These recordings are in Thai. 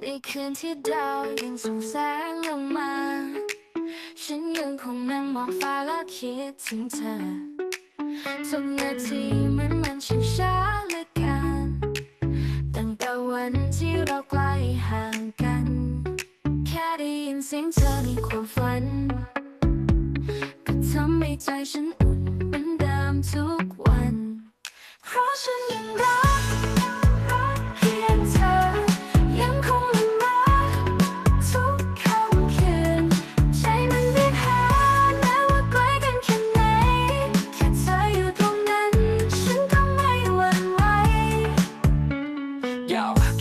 ในคืนที่ดาวยังส่องแสงลงมา ฉันยังคงนั่งมองฟ้าและคิดถึงเธอทุกนาทีเหมันมันช่างช้าเหลือเกินตั้งแต่วันที่เราใกล้ห่างกัน แค่ได้ยินเสียงเธอในความฝัน ก็ทำให้ใจฉันอุ่นเหมือนเดิมทุกวัน เพราะฉันยังรัก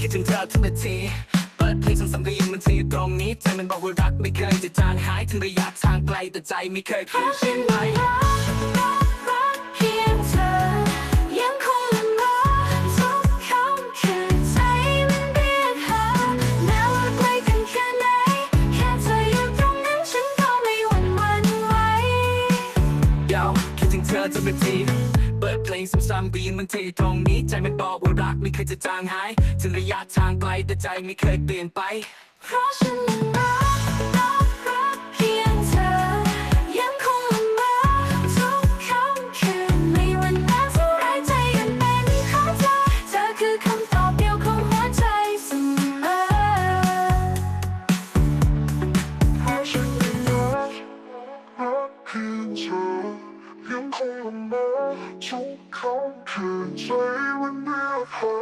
คิดถึงเธอทุกนาทีเปิดเพลงซ้ำๆก็ยังมันที่ตรงนี้ใจมันบอกว่ารักไม่เคยจะจางหายถึงระยะทางไกลแต่ใจไม่เคยเปเพลี่ยนไปรักรักรักเพียงเธอยังคงละเมอทุกค่ำคืนใจมันเรียกหาแม้ว่าไกลกันแค่ไหนแค่เธออยู่ตรงนั้นฉันก็ไม่หวั่นไหวคิดถึงเธอทุกนาที เปิดเพลงซ้ำๆก็ยังมันที่ตรงนี้ ใจมันบอกว่ารักไม่เคยจะจางหาย ถึงระยะทางไกลแต่ใจไม่เคยเปลี่ยนไป เพราะฉัน ทุกค่ำคืนใจมันเรียพอ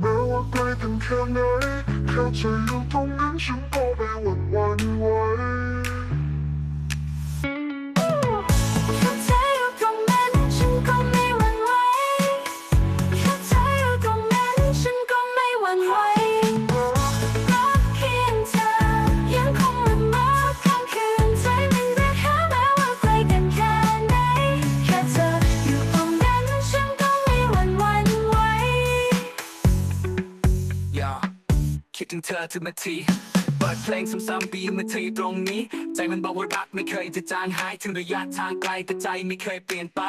แม้ว่าไกลกันแค่ไหนแค่เธออยู่ตรงนั้นฉันก็ไม่หวั่นหวั่นไหว คิดถึงเธอทุกนาที เปิดเพลงซ้ำๆก็ยังมันที่ตรงนี้ ใจมันบอกว่ารักไม่เคยจะจางหายถึงระยะทางไกลแต่ใจไม่เคยเปลี่ยนไป